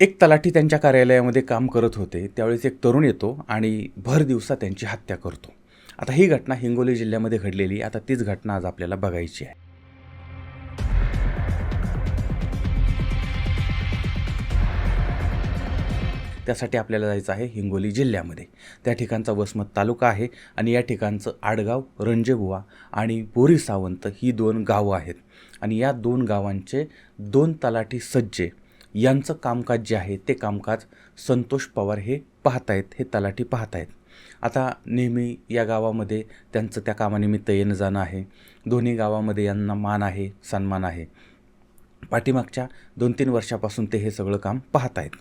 एक तलाठी त्यांच्या कार्यालयामध्ये काम करत होते. त्यावेळेस एक तरुण येतो आणि भर दिवसा त्यांची हत्या करतो. आता ही घटना हिंगोली जिल्ह्यामध्ये घडलेली आता तीच घटना आज आपल्याला बघायची आहे. त्यासाठी आपल्याला जायचं आहे हिंगोली जिल्ह्यामध्ये. त्या ठिकाणचा वसमत तालुका आहे आणि या ठिकाणचं आडगाव रंजेबुवा आणि बोरी सावंत ही दोन गावं आहेत. आणि या दोन गावांचे दोन तलाठी सज्जे यांचं कामकाज जे आहे ते कामकाज संतोष पवार हे पाहतायत हे तलाठी पाहतायत. आता नेहमी या गावामध्ये त्यांचं त्या कामानिमित्त येणं जाणं आहे. दोन्ही गावामध्ये यांना मान आहे सन्मान आहे. पाठीमागच्या दोन तीन वर्षापासून ते हे सगळं काम पाहत आहेत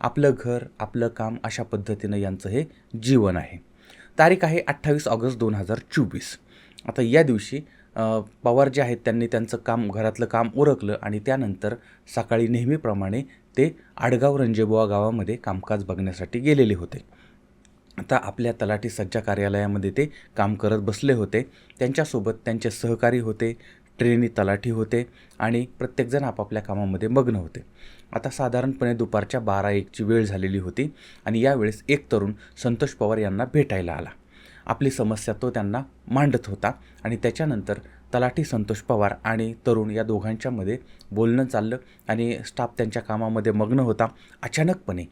आपलं घर आपलं काम अशा पद्धतीनं यांचं हे जीवन आहे. तारीख आहे अठ्ठावीस ऑगस्ट दोन हजार चोवीस. आता या दिवशी पवार जे आहेत त्यांनी त्यांचं काम घरातलं काम उरकलं आणि त्यानंतर सकाळी नेहमीप्रमाणे ते आडगाव रंजेबुवा गावामध्ये कामकाज बघण्यासाठी गेलेले होते. आता आपल्या तलाठी सज्जा कार्यालयामध्ये ते काम करत बसले होते. त्यांच्यासोबत त्यांचे सहकारी होते ट्रेनी तलाठी होते आणि प्रत्येकजण आपापल्या कामामध्ये मग्न होते. आता साधारणपणे दुपारच्या बारा एकची वेळ झालेली होती आणि यावेळेस एक तरुण संतोष पवार यांना भेटायला आला. आपली समस्या तो त्यांना मांडत होता आणि त्याच्यानंतर तलाठी संतोष पवार आणि तरुण या दोघांच्यामध्ये बोलणं चाललं आणि स्टाफ त्यांच्या कामामध्ये मग्न होता. अचानकपणे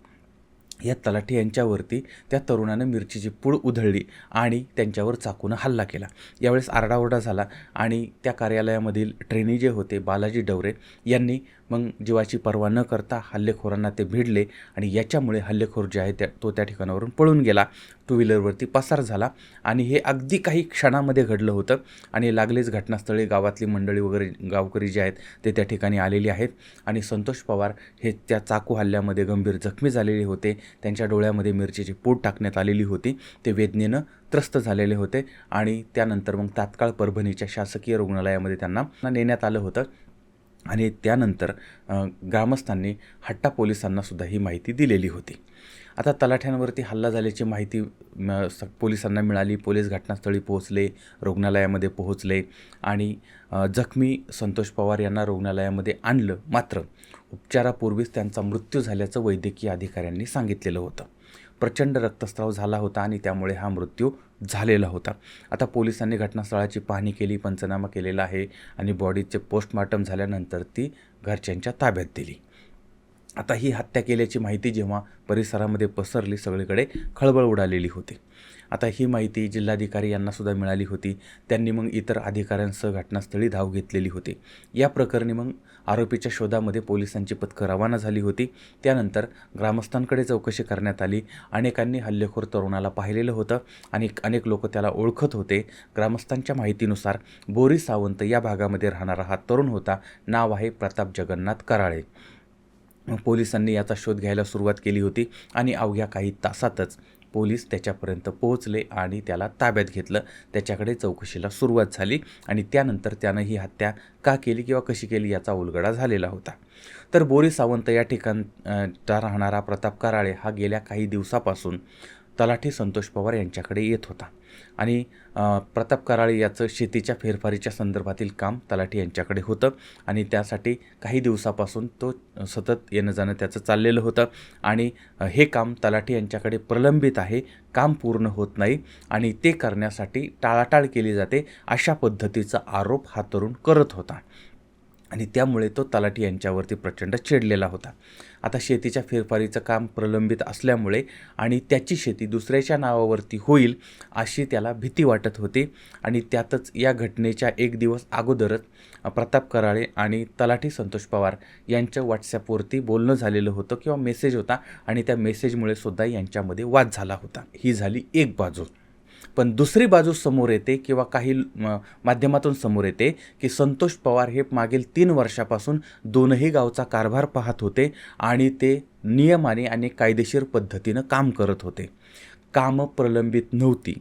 या तलाठी यांच्यावरती त्या तरुणानं मिरचीची पूड उधळली आणि त्यांच्यावर चाकूनं हल्ला केला. यावेळेस आरडाओरडा झाला आणि त्या कार्यालयामधील ट्रेनी जे होते बालाजी डवरे यांनी मग जीवाची पर्वा न करता हल्लेखोरांना ते भिडले आणि याच्यामुळे हल्लेखोर जे आहे त्या तो त्या ठिकाणावरून पळून गेला. टू व्हीलरवरती पसार झाला आणि हे अगदी काही क्षणामध्ये घडलं होतं आणि लागलेच घटनास्थळी गावातली मंडळी वगैरे गावकरी जे आहेत ते त्या ठिकाणी आलेली आहेत आणि संतोष पवार हे त्या चाकू हल्ल्यामध्ये गंभीर जखमी झालेले होते. त्यांच्या डोळ्यामध्ये मिरचीची पूड टाकण्यात आलेली होती. ते वेदनेनं त्रस्त झालेले होते आणि त्यानंतर मग तात्काळ परभणीच्या शासकीय रुग्णालयामध्ये त्यांना नेण्यात आलं होतं. आणि त्यानंतर ग्रामस्थांनी हट्टा पोलिसांना सुद्धा ही माहिती दिलेली होती. आता तलाठ्यांवरती हल्ला झाल्याची माहिती स पोलिसांना मिळाली पोलीस घटनास्थळी पोहोचले रुग्णालयामध्ये पोहोचले आणि जखमी संतोष पवार यांना रुग्णालयामध्ये आणलं. मात्र उपचारापूर्वीच त्यांचा मृत्यू झाल्याचं वैद्यकीय अधिकाऱ्यांनी सांगितलेलं होतं. प्रचंड रक्तस्राव झाला होता आणि त्यामुळे हा मृत्यू झालेला होता. आता पोलिसांनी घटनास्थळाची पाहणी केली पंचनामा केलेला आहे आणि बॉडीचे पोस्टमॉर्टम झाल्यानंतर ती घरच्यांच्या ताब्यात दिली. आता ही हत्या केल्याची माहिती जेव्हा परिसरामध्ये पसरली सगळीकडे खळबळ उडालेली होती. आता ही माहिती जिल्हाधिकारी यांनासुद्धा मिळाली होती. त्यांनी मग इतर अधिकाऱ्यांसह घटनास्थळी धाव घेतलेली होती. या प्रकरणी मग आरोपीच्या शोधामध्ये पोलिसांची पथकं रवाना झाली होती. त्यानंतर ग्रामस्थांकडे चौकशी करण्यात आली. अनेकांनी हल्लेखोर तरुणाला पाहिलेलं होतं आणि अनेक लोक त्याला ओळखत होते. ग्रामस्थांच्या माहितीनुसार बोरी सावंत या भागामध्ये राहणारा हा तरुण होता. नाव आहे प्रताप जगन्नाथ कराळे. पोलिसांनी याचा शोध घ्यायला सुरुवात केली होती आणि अवघ्या काही तासातच पोलीस त्याच्यापर्यंत पोहोचले आणि त्याला ताब्यात घेतलं. त्याच्याकडे चौकशीला सुरुवात झाली आणि त्यानंतर त्यानं ही हत्या का केली किंवा कशी केली याचा उलगडा झालेला होता. तर बोरी सावंत या ठिकाणचा राहणारा प्रताप कराळे हा गेल्या काही दिवसापासून तलाठी संतोष पवार यांच्याकडे येत होता. आणि प्रताप कराळे याचं शेतीच्या फेरफारीच्या संदर्भातील काम तलाठी यांच्याकडे होतं. आणि त्यासाठी काही दिवसापासून तो सतत येणं जाणं त्याचं चाललेलं होतं. आणि हे काम तलाठी यांच्याकडे प्रलंबित आहे. काम पूर्ण होत नाही. आणि ते करण्यासाठी टाळाटाळ केली जाते अशा पद्धतीचा आरोप हा तरुण करत होता. आणि त्यामुळे तो तलाठी यांच्यावरती प्रचंड चिडलेला होता. आता शेतीच्या फेरफारीचं काम प्रलंबित असल्यामुळे आणि त्याची शेती दुसऱ्याच्या नावावरती होईल अशी त्याला भीती वाटत होती. आणि त्यातच या घटनेच्या एक दिवस अगोदरच प्रताप कराळे आणि तलाठी संतोष पवार यांच्या व्हॉट्सॲपवरती बोलणं झालेलं होतं किंवा मेसेज होता आणि त्या मेसेजमुळे सुद्धा यांच्यामध्ये वाद झाला होता. ही झाली एक बाजू. पण दुसरी बाजू समोर येते किंवा काही माध्यमातून समोर येते की संतोष पवार हे मागील तीन वर्षापासून दोनही गावचा कारभार पाहत होते आणि ते नियमाने आणि कायदेशीर पद्धतीनं काम करत होते. कामं प्रलंबित नव्हती.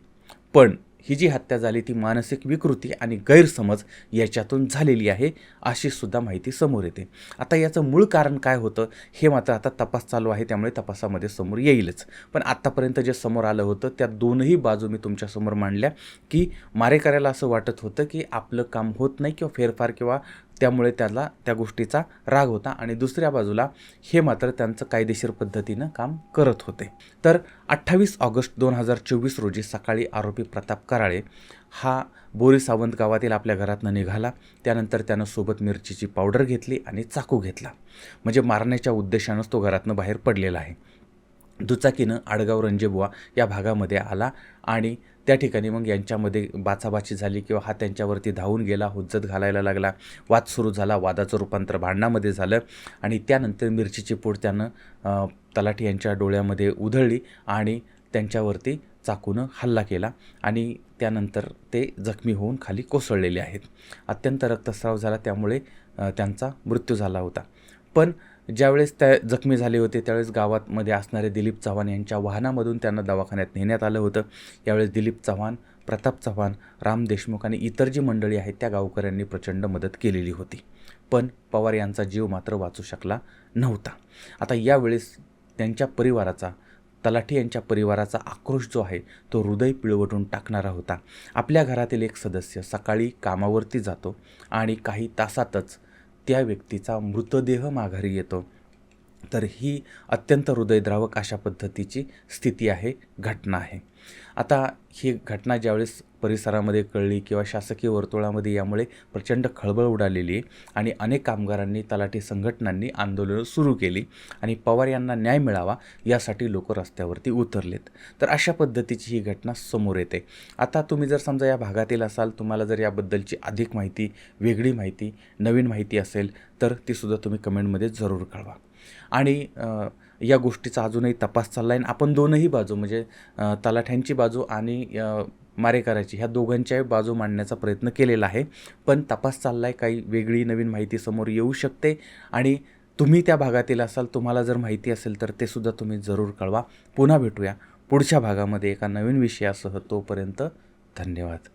पण ही जी हत्या झाली ती मानसिक विकृती आणि गैरसमज याच्यातून झालेली आहे अशी सुद्धा माहिती समोर येते. आता याचं मूळ कारण काय होतं हे मात्र आता तपास चालू आहे त्यामुळे तपासामध्ये समोर येईलच. पण आत्तापर्यंत जे समोर आलं होतं त्या दोनही बाजू मी तुमच्यासमोर मांडल्या की मारेकऱ्याला असं वाटत होतं की आपलं काम होत नाही किंवा फेरफार किंवा त्यामुळे त्याला त्या गोष्टीचा राग होता आणि दुसऱ्या बाजूला हे मात्र त्यांचं कायदेशीर पद्धतीनं काम करत होते. तर अठ्ठावीस ऑगस्ट दोन हजार चोवीस रोजी सकाळी आरोपी प्रताप कराळे हा बोरी सावंत गावातील आपल्या घरातनं निघाला. त्यानंतर त्यानं सोबत मिरचीची पावडर घेतली आणि चाकू घेतला. म्हणजे मारण्याच्या उद्देशानंच तो घरातनं बाहेर पडलेला आहे. दुचाकीनं आडगाव रंजेबुवा या भागामध्ये आला आणि त्या ठिकाणी मग यांच्यामध्ये बाचाबाची झाली किंवा हा त्यांच्यावरती धावून गेला हुज्जत घालायला लागला. वाद सुरू झाला वादाचं रूपांतर भांडणामध्ये झालं आणि त्यानंतर मिरचीची पूड त्यानं तलाठी यांच्या डोळ्यामध्ये उधळली आणि त्यांच्यावरती चाकूनं हल्ला केला आणि त्यानंतर ते जखमी होऊन खाली कोसळलेले आहेत. अत्यंत रक्तस्राव झाला त्यामुळे त्यांचा मृत्यू झाला होता. पण ज्यावेळेस त्या जखमी झाले होते त्यावेळेस गावातमध्ये असणारे दिलीप चव्हाण यांच्या वाहनामधून त्यांना दवाखान्यात नेण्यात आलं होतं. यावेळेस दिलीप चव्हाण प्रताप चव्हाण राम देशमुख आणि इतर जी मंडळी आहेत त्या गावकऱ्यांनी प्रचंड मदत केलेली होती. पण पवार यांचा जीव मात्र वाचू शकला नव्हता. आता यावेळेस त्यांच्या परिवाराचा तलाठी यांच्या परिवाराचा आक्रोश जो आहे तो हृदय पिळवटून टाकणारा होता. आपल्या घरातील एक सदस्य सकाळी कामावरती जातो आणि काही तासातच त्या व्यक्तीचा मृतदेह माघारी येतो. तर ही अत्यंत हृदयद्रावक अशा पद्धतीची स्थिती आहे घटना आहे. आता ही घटना ज्यावेळेस परिसरामध्ये कळली किंवा शासकीय वर्तुळामध्ये यामुळे प्रचंड खळबळ उडालेली आहे आणि अनेक कामगारांनी तलाठी संघटनांनी आंदोलनं सुरू केली आणि पवार यांना न्याय मिळावा यासाठी लोक रस्त्यावरती उतरलेत. तर अशा पद्धतीची ही घटना समोर येते. आता तुम्ही जर समजा या भागातील असाल तुम्हाला जर याबद्दलची अधिक माहिती वेगळी माहिती नवीन माहिती असेल तर तीसुद्धा तुम्ही कमेंटमध्ये जरूर कळवा. आणि या गोष्टीचा अजूनही तपास चालला आहे आणि आपण दोनही बाजू म्हणजे तलाठ्यांची बाजू आणि मारेकराची ह्या दोघांच्याही बाजू मांडण्याचा प्रयत्न केलेला आहे. पण तपास चालला आहे काही वेगळी नवीन माहिती समोर येऊ शकते. आणि तुम्ही त्या भागातील असाल तुम्हाला जर माहिती असेल तर ते सुद्धा तुम्ही जरूर कळवा. पुन्हा भेटूया पुढच्या भागामध्ये एका नवीन विषयासह. तोपर्यंत धन्यवाद.